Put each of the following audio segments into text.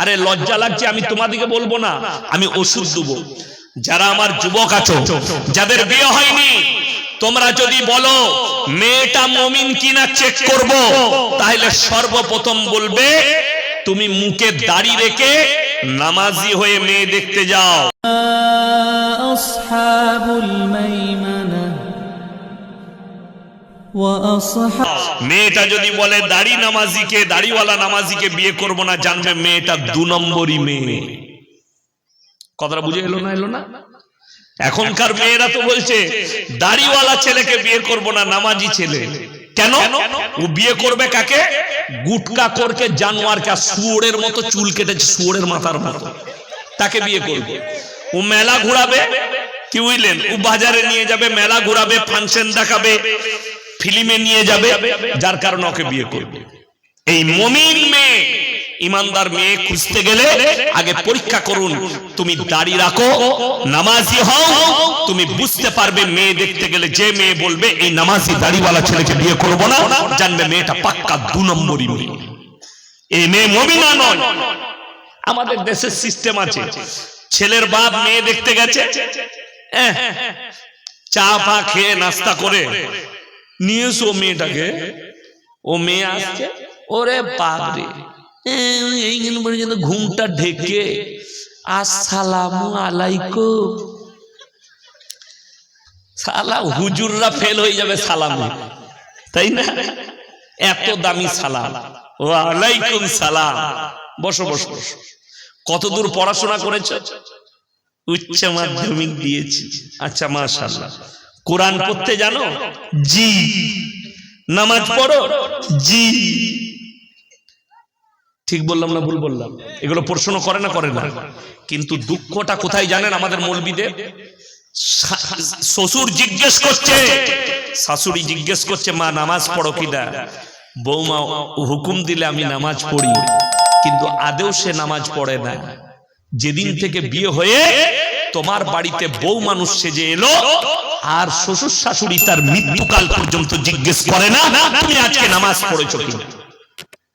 আরে লজ্জা লাগছে, আমি তোমাদেরকে বলব না, আমি ওষুধ দেবো। যারা আমার যুবক আছো, যাদের বিয়ে হয়নি, তোমরা যদি বলো, মেয়েটা মমিন কিনা চেক করব, তাহলে সর্বপ্রথম বলবে, তুমি মুখে দাড়ি রেখে নামাজি হয়ে মেয়ে দেখতে যাও। আসহাবুল মাইমানা মেয়েটা যদি বলে দাড়ি নামাজিকে, দাড়িওয়ালা নামাজিকে বিয়ে করব না, জানবে মেয়েটা দু নম্বরই মেয়ে। কথাটা বুঝে এলো না এলো না? এখনকার মেয়েরা তো বলছে, দাড়িওয়ালা ছেলেকে বিয়ে করব না, নামাজি ছেলে। কেন? ও বিয়ে করবে কাকে? গুটকা করকে, জানোয়ারকে শুয়োরের মতো চুল কেটেছে, শুয়োরের মাথার মতো। তাকে বিয়ে করবে। ও মেলা ঘুরাবে, কি বুঝলেন? ও বাজারে নিয়ে যাবে, মেলা ঘুরাবে, ফাংশন দেখাবে। ফিল্মে নিয়ে যাবে, যার কারণে ওকে বিয়ে করবে। এই মমিন মেয়ে, ইমানদার মেয়ে খুঁজতে গেলে আগে পরীক্ষা করুন, তুমি দাড়ি রাখো, নামাজি হও, তুমি বুঝতে পারবে মেয়ে দেখতে গেলে যে মেয়ে বলবে, এই নামাজি দাড়িওয়ালা ছেলেকে বিয়ে করব না। জানবে মেয়েটা পাক্কা দু নম্বরই মেয়ে। এই মেয়ে মমিনা নয়। আমাদের দেশের সিস্টেম আছে। ছেলের বাপ মেয়ে দেখতে গেছে। চা ফা খেয়ে নাস্তা করে মেয়েটাকে? ও মেয়ে আসছে? ওরে ঘুমটা ঢেকে। আসসালামু আলাইকুম। সালা হুজুররা ফেল হয়ে যাবে সালামে। তাই না? এত দামি সালাম। ও আলাইকুম সালাম। বসো বসো বসো। কতদূর পড়াশোনা করেছ? উচ্চ মাধ্যমিক দিয়েছি। আচ্ছা মাশাআল্লাহ। কোরআন পড়তে জানো? জি। নামাজ পড়ো? জি। ঠিক বললাম না ভুল বললাম? এগুলো প্রশ্ন করে না করে না। কিন্তু দুঃখটা কোথায় জানেন আমাদের মৌলবিদের? শ্বশুর জিজ্ঞেস করছে। শাশুড়ি জিজ্ঞেস করছে মা নামাজ পড়ো কিনা বৌমা হুকুম দিলে আমি নামাজ পড়ি। কিন্তু আদেও সে নামাজ পড়ে না। যেদিন থেকে বিয়ে হয়ে তোমার বাড়িতে বউ মানুষ সেজে এলো আর শ্বশুর শাশুড়ি তার মৃত্যুকাল পর্যন্ত জিজ্ঞেস করে না তুমি আজকে নামাজ পড়েছো কিনা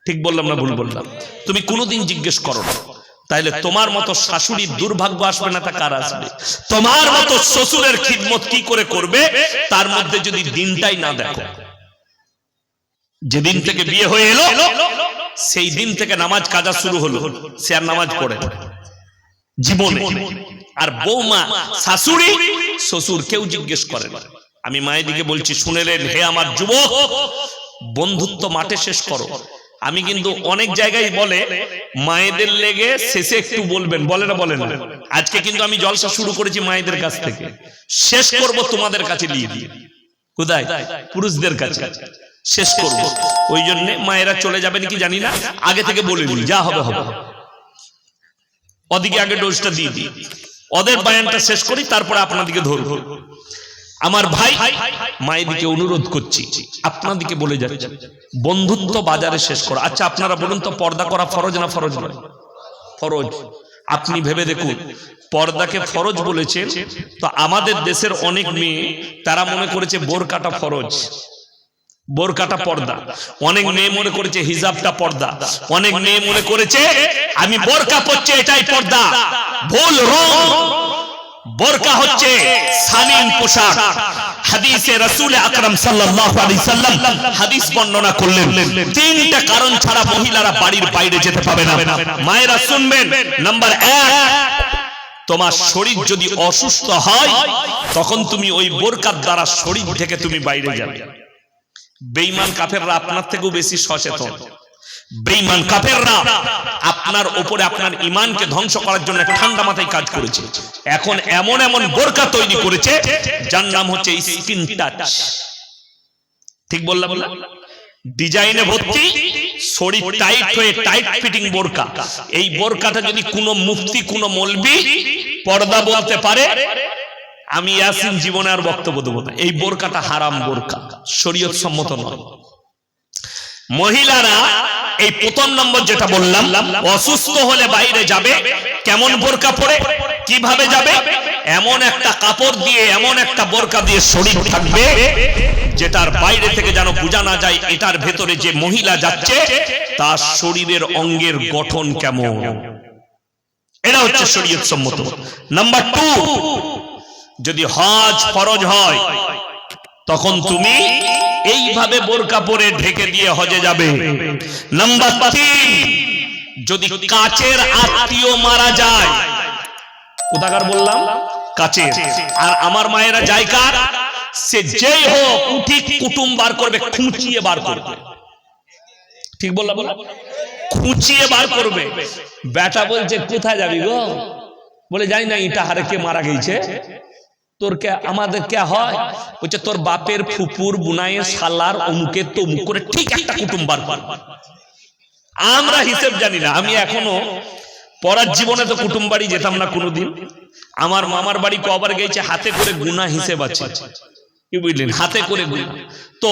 ঠিক বললাম না, ভুল বললাম? তুমি কোনোদিন জিজ্ঞেস করো না। তাইলে তোমার মতো শাশুড়ির দুর্ভাগ্য আসবে না তা কার আসবে? তোমার মতো শ্বশুরের খিদমত কি করে করবে? তার মধ্যে যদি দিনটাই না দেখো। যেদিন থেকে বিয়ে হয়ে এলো, সেই দিন থেকে নামাজ কাজা শুরু হলো। সে আর নামাজ পড়ে। জীবনে। আর বৌমা শাশুড়ি শ্বশুর কেউ জিজ্ঞেস করে না আমি মায়ের দিকে বলছি শুনেলেন হে আমার যুবক বন্ধুত্ব মাঠে শেষ করো। আমি কিন্তু অনেক জায়গায় বলে মায়েদের লেগে শেষে একটু বলবেন বলে না বলেন আজকে কিন্তু আমি জলসা শুরু করেছি মায়েদের কাছ থেকে। শেষ করব তোমাদের কাছে নিয়ে দিয়ে কোথায় পুরুষদের কাছে। শেষ করব। ওই জন্য মায়েরা চলে যাবেন কি জানি না আগে থেকে বলে দিই যা হবে হবে ওদিকে আগে ডোজটা দিয়ে দিই। ওদের বায়ানটা শেষ করি তারপরে আপনাদিকে ধরব। আমার ভাই মায়েদিকে অনুরোধ করছি আপনাদিকে বলে যাচ্ছে। বন্ধুত্ব বাজারে শেষ করো। আচ্ছা আপনারা বলুন তো পর্দা করা ফরজ না ফরজ নয়? ফরজ। আপনি ভেবে দেখুন পর্দাকে ফরজ বলেছেন তো আমাদের দেশের অনেক মেয়ে তারা মনে করেছে বোরকাটা ফরজ। বোরকাটা পর্দা। অনেক মেয়ে মনে করেছে হিজাবটা পর্দা। অনেক মেয়ে মনে করেছে আমি বোরকা পরছি এটাই পর্দা। ভুল রং। বোরকা হচ্ছে সালিম পোশাক। হাদিসে রাসূল আকরাম সাল্লাল্লাহু আলাইহি সাল্লাম হাদিস বর্ণনা করলেন তিনটা কারণ ছাড়া মহিলারা বাড়ির বাইরে যেতে পাবে না। মায়েরা শুনবেন নাম্বার এক তোমার শরীর যদি অসুস্থ হয় তখন তুমি ওই বোরকার দ্বারা শরীর থেকে তুমি বাইরে যাবে। বেঈমান কাফেররা আপনার থেকেও বেশি সচেতন। বেঈমান কাফেররা আপনার উপরে আপনার ইমানকে ধ্বংস করার জন্য ঠান্ডা মাথায় কাজ করেছে। এখন এমন এমন বোরকা তৈরি করেছে, যার নাম হচ্ছে স্কিন টাচ। ঠিক বললাম না? ডিজাইনে ভর্তি, শরীর টাইট হয়ে টাইট ফিটিং বোরকা। এই বোরকাটা যদি কোনো মুফতি, কোনো মলবি পর্দা বলতে পারে আমি ইয়াসিন জীবনে আর বক্তব্য দেবো না। এই বোরকাটা হারাম বোরকা। শরীয়ত সম্মত নয়। মহিলারা এই প্রথম নম্বর যেটা বললাম, অসুস্থ হলে বাইরে যাবে, কেমন বোরকা পরে, কীভাবে যাবে? এমন একটা কাপড় দিয়ে, এমন একটা বোরকা দিয়ে শরীর থাকবে, যেটার বাইরে থেকে যেন বোঝা না যায়, এটার ভেতরে যে মহিলা যাচ্ছে, তার শরীরের অঙ্গের গঠন কেমন। এটা হচ্ছে শরীয়ত সম্মত। নাম্বার টু যদি হজ ফরজ হয়, তখন তুমি এইভাবে বোরকা পরে ঢেকে দিয়ে হজে যাবে। নাম্বার তিন, যদি কাচের আত্মীয় মারা যায়, কোথাকার বললাম? কাচের। আর আমার মায়েরা যায় কার? সে যেই হোক, উঠি কুটুম বার করবে, খুঁচিয়ে বার করবে। ঠিক বললাম বললাম খুঁচিয়ে বার করবে। বেটা বলছে, কোথায় যাবি গো? বলে যাই না, ইটা হারে কে মারা গেছে? তোর আমাদের কে হয়? বলছে, তোর বাপের ফুপুর, বুনাইয়ের সালার অমুকে তমুক করে ঠিক একটা কুটুম বার আমরা হিসেব জানি না, আমি এখনও পড়ার জীবনে তো কুটুম বাড়ি যেতাম না কোনোদিন। আমার মামার বাড়ি কবার গেছে, হাতে করে গুণা হিসেব আছে। কি বুঝলেন? হাতে করে গুণা। তো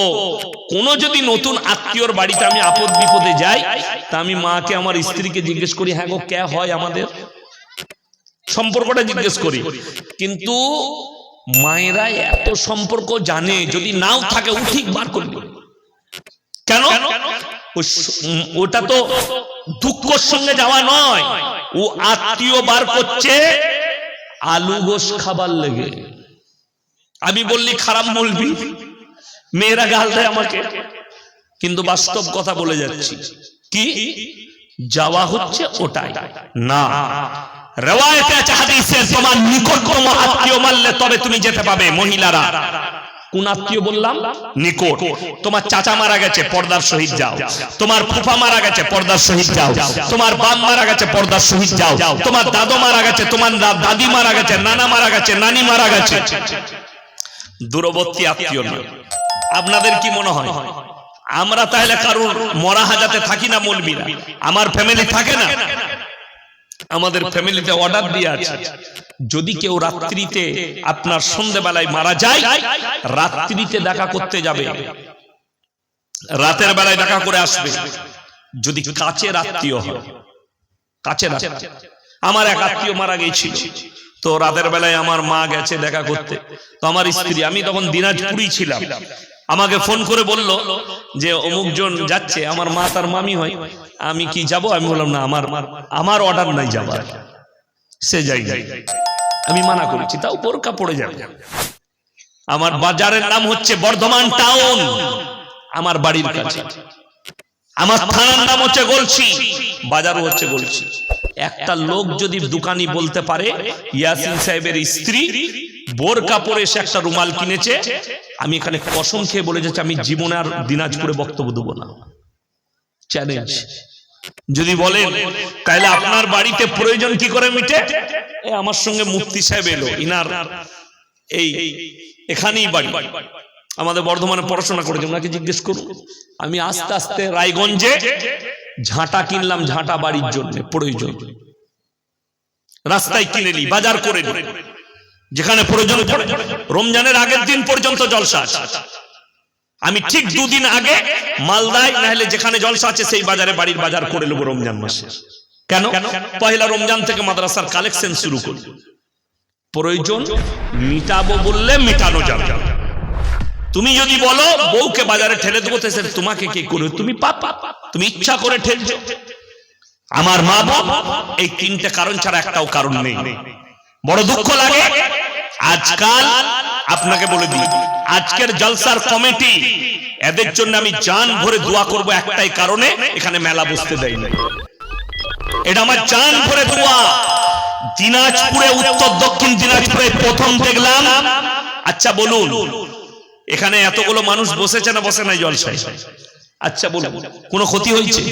কোনো যদি নতুন আত্মীয়র বাড়িতে আমি আপদ বিপদে যাই, তা আমি মাকে, আমার স্ত্রীকে জিজ্ঞেস করি হ্যাঁ গো, কে হয় আমাদের? সম্পর্কটা জিজ্ঞেস করি। কিন্তু মায়েরা এত সম্পর্ক জানে যদি নাও থাকে ও ঠিক বার করবে। কেন? ওটা তো দুঃখর সঙ্গে যাওয়া নয়। ও আত্মীয় বার করছে আলু গোস খাবার লেগে। আমি বললি খারাপ বলবি? মেয়েরা গাল দেয় আমাকে। কিন্তু বাস্তব কথা বলে যাচ্ছি। কি? যাওয়া হচ্ছে ওটাই। না। দাদু মারা গেছে নানা মারা গেছে, নানি মারা গেছে। দূরবর্তী আত্মীয় না আপনাদের কি মনে হয়? আমরা তাহলে কারণ মরা হাজাতে থাকি না মলবিরা? আমার ফ্যামিলি থাকে না? আমাদের ফ্যামিলিতে অর্ডার দিয়ে আছে। যদি কেউ রাত্রিতে আপনার সন্ধেবেলায় মারা যায় রাত্রিতে দেখা করতে যাবে। রাতের বেলায় দেখা করে আসবে। যদি কাছে আত্মীয় হয়। আত্মীয়। আমার এক আত্মীয় মারা গেছি তো রাতের বেলায় আমার মা গেছে দেখা করতে। তো আমার স্ত্রী আমি তখন দিনাজপুরই ছিলাম। আমাকে ফোন করে বলল যে অমুক জন যাচ্ছে আমার মা তার মামি হয় আমি কি যাব? আমি বললাম না আমার আমার অর্ডার নাই যাবার। সে যাই আমি মানা করেছি তাও বোরকা পড়ে যাবে। আমার বাজারের নাম হচ্ছে বর্ধমান টাউন আমার বাড়ির কাছে। আমার থানার নাম হচ্ছে গলছি। বাজারও হচ্ছে গলছি। একটা লোক যদি দোকানি বলতে পারে ইয়াসিন সাহেবের স্ত্রী বোর কাপড়ে এসে একটা রুমাল কিনেছে। আমি এখানে কসম খেয়ে বলে যাচ্ছি আমি জীবনে আর দিনাজপুরে বক্তব্য দেবো না। চ্যালেঞ্জ যদি বলেন তাহলে আপনার বাড়িতে প্রয়োজন কি করে মিটে? আমার সঙ্গে মুফতি সাহেব এলো ইনার এই এখানেই বাড়ি। আমাদের বর্ধমানে পড়াশোনা করেছে ওনাকে জিজ্ঞেস করুন। আমি আস্তে আস্তে রায়গঞ্জে ঝাঁটা কিনলাম ঝাঁটা বাড়ির জন্য প্রয়োজন। রাস্তায় কিনে নি বাজার করে নি। যেখানে প্রয়োজন রমজানের আগের দিন পর্যন্ত জলসা আছে। আমি ঠিক দুদিন আগে মালদায়, নাহলে যেখানে জলসা আছে, সেই বাজারে বাড়ির বাজার করে নেব রমজান মাসে। কেন? পয়লা রমজান থেকে মাদ্রাসার কালেকশন শুরু করি। প্রয়োজন মিটাবো বললে মিটানো যাবে। তুমি যদি বলো, বউকে বাজারে ঠেলে দেবো তোমাকে কে করে তুমি পাপ। তুমি ইচ্ছা করে ঠেলছো। আমার মা বাপ এই তিনটে কারণ ছাড়া একটাও কারণ নেই। বড় দুঃখ লাগে আজকাল আপনাকে বলে দিই, আজকের জলসার কমিটি, এদের জন্য আমি জান ভরে দোয়া করব একটাই কারণে, এখানে মেলা বসতে দেয় না এটা আমার জান ভরে দোয়া। দিনাজপুরে, উত্তর দক্ষিণ দিনাজপুরে প্রথম দেখলাম। আচ্ছা বলুন, এখানে এতগুলো মানুষ বসেছে না বসে নাই জলসায়? আচ্ছা বলুন, কোনো ক্ষতি হয়েছে?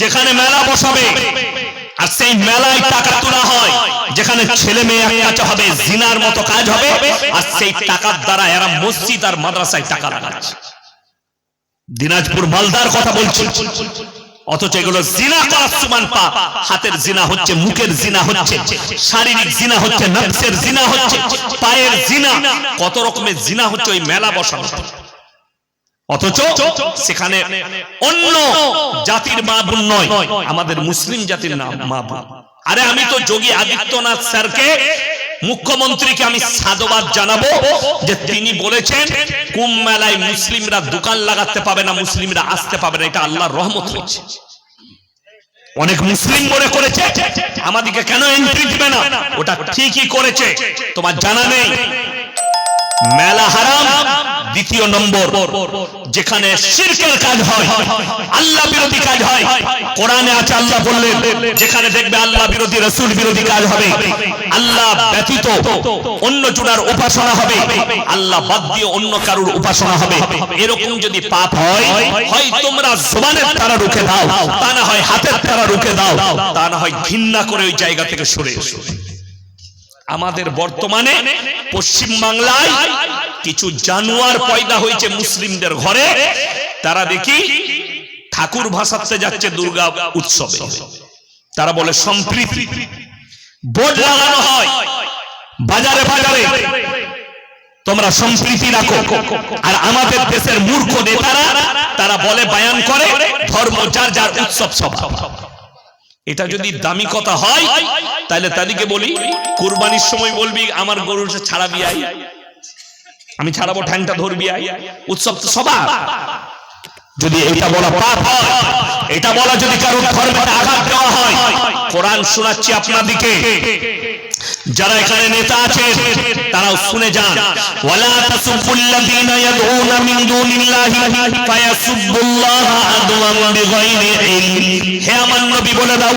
যেখানে মেলা বসাবে আর সেই মেলায় টাকা তোলা হয়, যেখানে ছেলে মেয়ে একটা হবে, জিনার মতো কাজ হবে, আর সেই টাকার দ্বারা এরা মসজিদ আর মাদ্রাসায় টাকা লাগাচ্ছে। দিনাজপুর মালদার কথা বলছি। অথচ এগুলো জিনা করার সমান পাপ হাতের জিনা হচ্ছে, মুখের জিনা হচ্ছে, শারীরিক জিনা হচ্ছে, নফসের জিনা হচ্ছে, পায়ের জিনা, কত রকমের জিনা হচ্ছে ওই মেলা বসানো অথচ সেখানে অন্য জাতির মা বোন নয় আমাদের মুসলিম জাতির নাম মা বোন আরে আমি তো যোগী আদিত্যনাথ স্যারকে মুখ্যমন্ত্রীকে আমি সাধুবাদ জানাব যে তিনি বলেছেন কুম্ভ মেলায় মুসলিমরা দোকান লাগাতে পাবে না মুসলিমরা আসতে পাবে না এটা আল্লাহর রহমত হয়েছে অনেক মুসলিম মনে করেছে আমাদেরকে কেন এন্ট্রি দিবে না? ওটা ঠিকই করেছে তোমার জানা নেই। মেলা হারাম দ্বিতীয় নম্বর, যেখানে শিরকের কাজ হয়, আল্লাহ বিরোধী কাজ হয়। কোরআনে আছে, আল্লাহ বললেন, যেখানে দেখবে আল্লাহ বিরোধী, রসুল বিরোধী কাজ হবে। আল্লাহ ব্যতীত অন্য জোড়ার উপাসনা হবে। আল্লাহ বাদ দিয়ে অন্য কারুর উপাসনা হবে। এরকম যদি পাপ হয় হয় তোমরা জবানের তারা রুখে দাও, তা না হয় হাতের তারা রুখে দাও, তা না হয় ঘৃণা করে ওই জায়গা থেকে সরে এসো। আমাদের বর্তমানে পশ্চিম বাংলায় কিছু জানোয়ার পয়দা হয়েছে মুসলিমদের ঘরে, তারা দেখি ঠাকুর ভাসাতে যাচ্ছে দুর্গা উৎসবে। তারা বলে, সম্প্রীতি, বোর্ড লাগানো হয়, বাজারে বাজারে। তোমরা সম্প্রীতি রাখো। আর আমাদের দেশের মূর্খ নেতারা, তারা বলে, বায়ান করে ধর্ম, যার যার উৎসব সভা। এটা যদি দামি কথা হয়, তাহলে তাদেরকে বলি, কুরবানির সময় বলবি, আমার গরুর ছাড়াবি আই। আমি ছাড়াবো ঠ্যাংটা ধরবি আই। উৎসব তো সবার। যদি এটা বলা পাপ হয়, এটা বলা যদি কারও ধর্মে আঘাত দেওয়া হয়, কোরআন শোনাচ্ছি আপনাদিকে। যারা এখানে নেতা আছেন তারাও শুনে যান। ওয়ালা ইয়াদউনা মিন দুনিল্লাহি আদওয়ান বিগাইরি ইলম। হে আমার নবী, বলে দাও,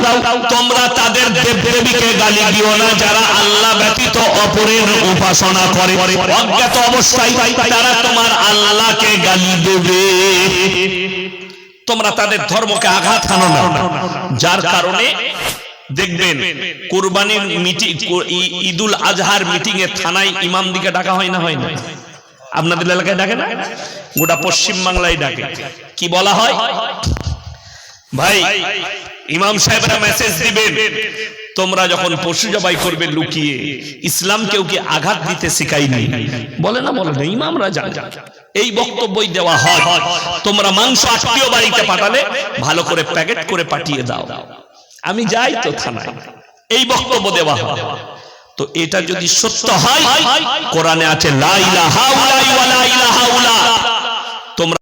তোমরা তাদের দেবদেবীকে গালি দিও না, যারা আল্লাহ ব্যতীত অপরের উপাসনা করে। অজ্ঞাত অবস্থায় তারা তোমার আল্লাহকে গালি দেবে। তোমরা তাদের ধর্মকে আঘাত হানো না। যার কারণে দেখবেন, কোরবানির মিটিং ঈদুল আজহার মিটিং এ থানায় ইমাম দিকে ডাকা হয় না হয় না? আপনাদের এলাকায় ডাকে না? গোটা পশ্চিম বাংলায় ডাকে। কি বলা হয়? ভাই, ইমাম সাহেবরা মেসেজ দিবেন। তোমরা যখন পশু জবাই করবে লুকিয়ে, ইসলাম কেউ কি আঘাত দিতে শিখাইনি বলে না বলে না, ইমামরা জানে। এই বক্তব্যই দেওয়া হয়। তোমরা মাংস আত্মীয় বাড়িতে পাঠালে, ভালো করে প্যাকেট করে পাঠিয়ে দাও। আমি যাই তো থানায় এই বক্তব্য দেওয়া হয়। তো এটা যদি সত্য হয় কোরআনে আছে লা ইলাহা উলাই ওয়া লা ইলাহা উলা